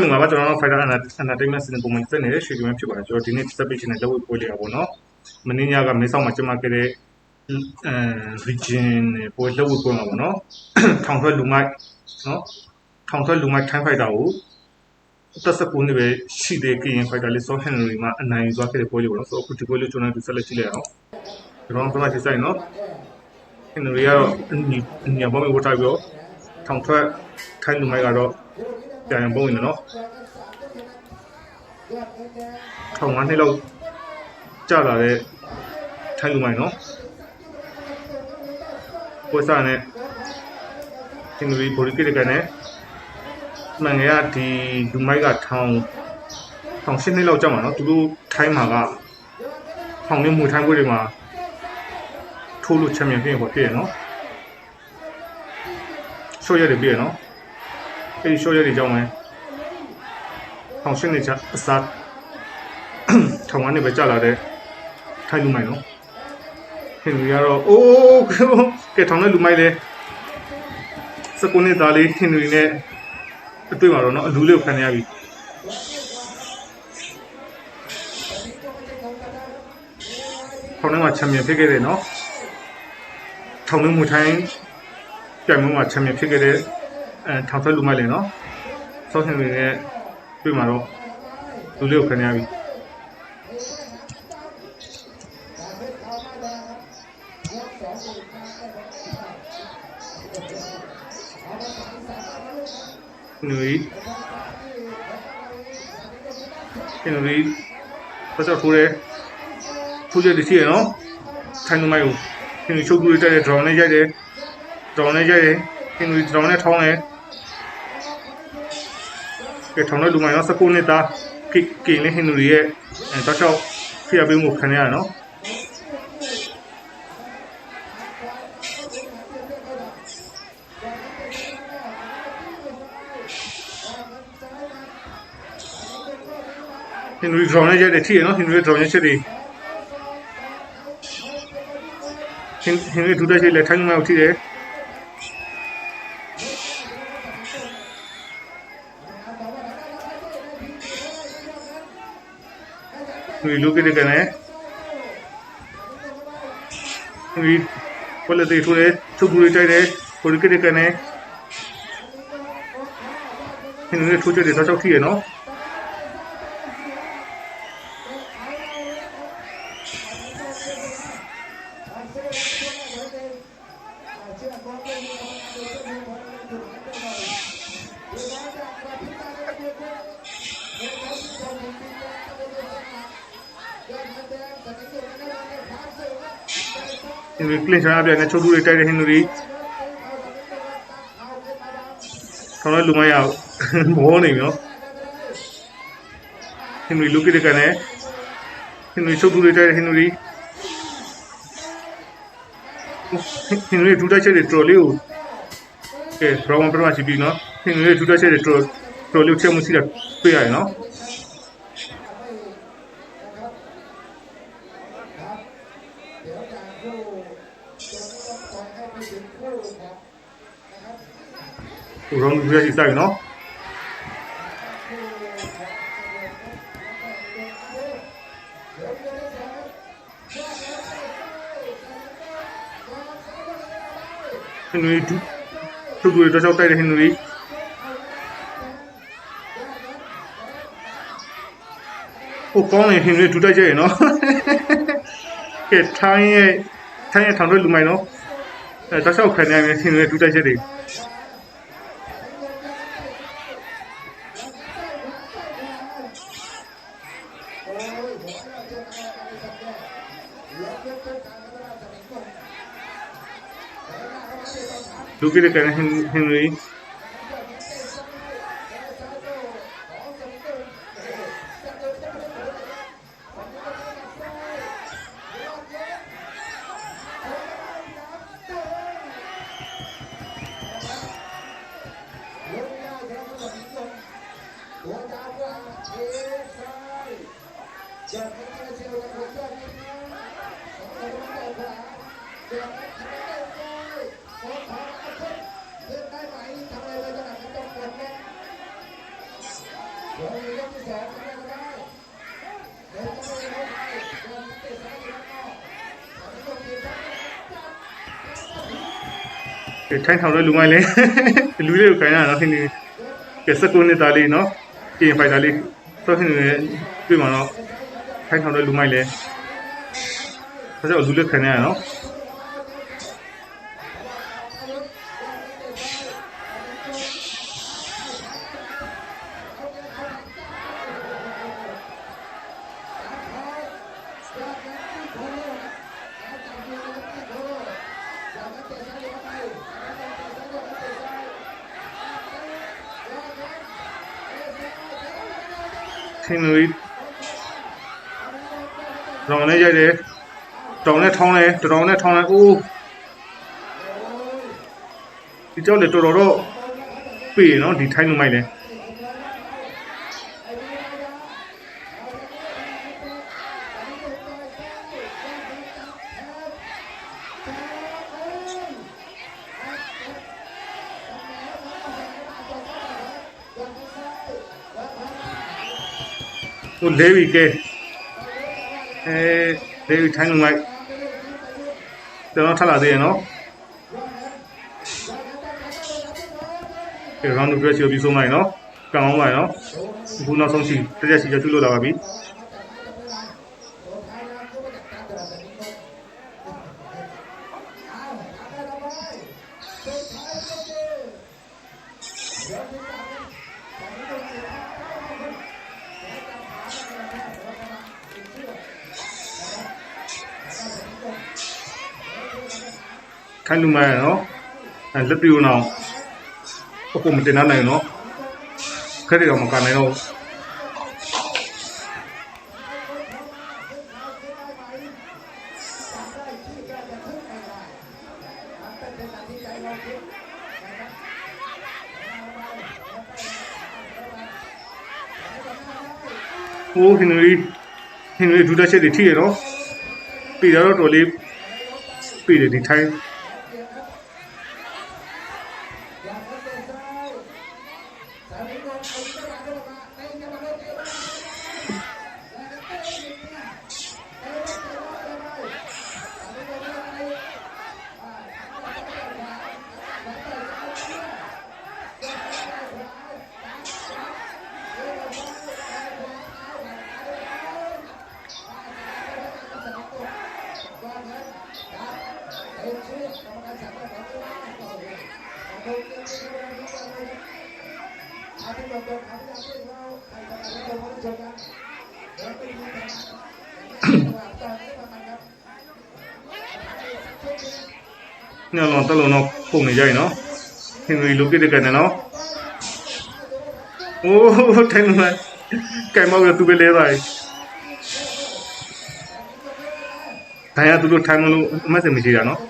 မင်္ဂလာပါကျွန်တော်တို့ Fighter Entertainment စီစဉ်ပုံမှန်ဆက်နေတဲ့ရွှေကျွမ်းဖြစ်ပါတယ်ကျွန်တော်ဒီနေ့ submission နဲ့လက်ဝဲပွဲလေးတာပေါ့နော်မင်းညကမင်းဆောင်မှာကျင်းပခဲ့တဲ့အဲ region နဲ့ပွဲလက်ဝဲပွဲမှာပေါ့နော်ထောင်ထွက်လူမိုက်နော်ထောင်ထွက်လူမိုက်ထိုင်းဖိုက်တာကိုတက်စကူနေပဲရှိတဲ့ကရင် fighter လေးဆောဟန်နရီမှာအနိုင်ယူသွားခဲ့တဲ့ပွဲလေးပေါ့နော်ဆိုတော့အခုဒီပွဲလေးကျွန်တော်တို့ဆက်လက်ကြည့်လိုက်အောင်ကျွန်တော်တို့ကဆက်နော်ဟန်နရီကတော့အညီအညီဘောင်းဝတ်ထားပြီးတော့ထောင်ထွက်ထိုင်းလူမိုက်ကတော့ ပြန်ရင်ပုံဝင်တယ်နော်ထောင်ငါးနှစ်လောက်ကြာလာတဲ့ထိုင်းလူမိုက်နော်ပွဲစားနဲ့ဟန်နရီဘော်ဒီကစ်ကနေမှန်ကရဒီလူမိုက်ကထောင်ထောင်ရှင်းနှစ်လောက်ကြာမှာနော်သူတို့ထိုင်းမှာကထောင်နဲ့မူထိုင်းပွဲတွေမှာထိုးလို့ချန်ပီယံဖြစ်ရင်ပေါ့ဖြစ်ရနော်ရှော့ရတယ်ပြည့်ရနော် အဲ့ဒီရှော့ရတဲ့ကြောင်းမယ်ထောင်ရှင်းနေချအစားထောင်ကနေပဲကြာလာတဲ့ထိုင်လူမိုက်နော်ဟင်လူရတော့အိုးကဲထောင်တဲ့လူမိုက်လေစကုန်းနေသားလေးဟင်လူနဲ့အတွေ့မှာတော့နော်အလူလေးကိုခံရပြီထောင်ထဲမှာချန်ပီယံဖြစ်ခဲ့တယ်နော်ထောင်ထဲမူထိုင်းပြိုင်ပွဲမှာချန်ပီယံဖြစ်ခဲ့တဲ့ အဲထောင်ထွက်လူမိုက်လေနော်ဆောက်ရှင်တွေနဲ့တွေ့မှာတော့လူလေးကိုခံရပြီနူရီနူရီပတ်သက်ထိုးတယ်ထိုးချက်တည်းရှိရနော်ထိုင်လူမိုက်ကိုနူရီချုပ်တူလေးတိုက်တယ် drone နဲ့ရိုက်တယ် drone နဲ့ရိုက်တယ်နူရီ drone နဲ့ထောင်းတယ် ကဲထောင်းတဲ့လူမိုက်နော်19နှစ်သားကိကိလေးဟင်နူရီရဲ့အဲတော့ချောက်ဖိအပေးမှုခံရရနော်ဟင်နူရီ drone နဲ့ရိုက်တယ်ထိရနော်ဟင်နူရီ drone နဲ့ချက်တယ်ဟင်ဟင်နူရီဒူတက်ချက်လက်ထိုင်းမိုက်ကိုထိတယ် నువ్వు ఇల్లు కిందకనే నువ్వు పొల తీసుకునే చుగ్గురు ఇటే కొడుకు కిందకనే నువ్వు చూచే సార్ చౌకీ ఏనో င်တွေကလစ်ထားပြနေချုပ်တူတွေတိုက်တဲ့ဟင်တွေဆောင်းလဲလူမရဘူးဘောနေပြီနော်ဟင်တွေလူကစ်တဲ့ကနေဟင်တွေချုပ်တူတွေတိုက်တဲ့ဟင်တွေဟင်တွေဒူတိုက်ချက်တွေတော်လေးကိုကဲဘရောင်းပထမချပြီးနော်ဟင်တွေဒူတိုက်ချက်တွေတော်တော်လေးချက်မှုစီတာတွေ့ရတယ်နော် ဟင်နရီဟိုကောင်းနေဟင်နရီတူတိုက်ကြရနော်ကဲထိုင်းရဲ့ထိုင်းရဲ့ထောင်တော့လူမိုင်နော်အဲတော့ချောက်ခံနေမယ်ဟင်နရီတူတိုက်ချက်တွေ Look at the ดี๋ยวแม่แก้วโค้ชของอาทิตย์ขึ้นได้ไหมทำอะไรเลยขนาดนี้ต้องกดนะเดี๋ยวมียกที่สองทำอะไรก็ได้เดี๋ยวต้องไปเข้าไปเดี๋ยวติดสายอยู่ข้างนอกแต่ไม่ต้องยืนทั้งนั้นจับจับจับ ကဲထိုင်ထောင်လဲလူမိုင်းလဲလူလေးကိုခိုင်းရတော့ဟင်းနေကဲစကူနေတာလေးနော်ကင်ဖိုင်တာလေးတော့ဟင်းနေတွေ့မှာတော့ထိုင်ထောင်လဲလူမိုင်းလဲဒါကြောင့်လူလေးခိုင်းရနော် ထင်းလို့တောင်နဲ့ရိုက်တယ်တောင်နဲ့ထောင်းတယ်တောင်နဲ့ထောင်းတယ်အိုးဒီကြောက်လေတော်တော်တော့ပြေနော်ဒီထိုင်းလူမိုက်လေ ဟိုလဲပြီကဲအဲလဲပြီထိုင်းလူမိုက်ကျွန်တော်ထပ်လာသေးရနော်ဒီကောင်တို့ပြချီပြီးဆုံးလိုက်နော်ကံအောင်လိုက်နော်အခုနောက်ဆုံးရှိတစ်ချက်ရှိချက်သူ့လို့လာပါပြီ ထိုင်းလူမိုက်ရနော်အဲလက်ပြူနောင်အခုမတင်နိုင်နော်ခက်တယ်တော့မကန်နိုင်တော့ဟိုဟင်နရီဟင်နရီဒူတာချက်တွေထိရတော့ပြီတော့တော်လေးပြီတယ်ဒီထိုင်း yang selesai Salingan Ayo kita ညလုံးတက်လုံးတော့ပုံနေကြရနော်ဟင်နရီလုတ်ပြတဲ့ကန်နော်โอ้ထိုင်းလိုကဲမောက်ရသူပဲလဲပါဒါရသူတို့ထိုင်းမလို့အမတ်စမရှိတာနော်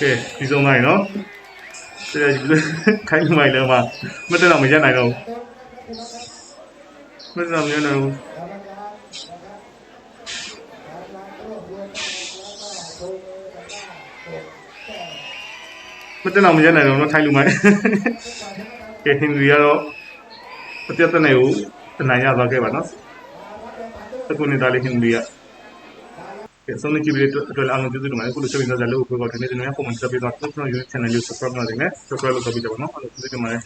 ကဲဒီဆုံးလိုက်နော် တဲ့ခိုင်းမိုင်လည်းမမတက်တော့မရနိုင်တော့ဘူးမတက်တော့မရနိုင်ဘူးမတက်တော့မရနိုင်တော့နော်ထိုင်းလူမိုင်ကဲဟင်ရီကတော့အပြတ်တနေကိုတနိုင်ရသွားခဲ့ပါနော်အခုနေတာလေးဟင်ရီက ကဲဆုံးနေကြည့်ပြီးတော့အားလုံးကျေးဇူးတင်ပါတယ်ခုလိုဆက်ပြီးတော့ဇာတ်လို့ပြောတော့ဒီနေ့ကျွန်တော်ပုံမှန်ဆက်ပြီးတော့ကျွန်တော် YouTube channel လေး subscribe လုပ်နေတယ် subscribe လုပ်ပြီးတော့နော်အားလုံးကျေးဇူးတင်ပါတယ်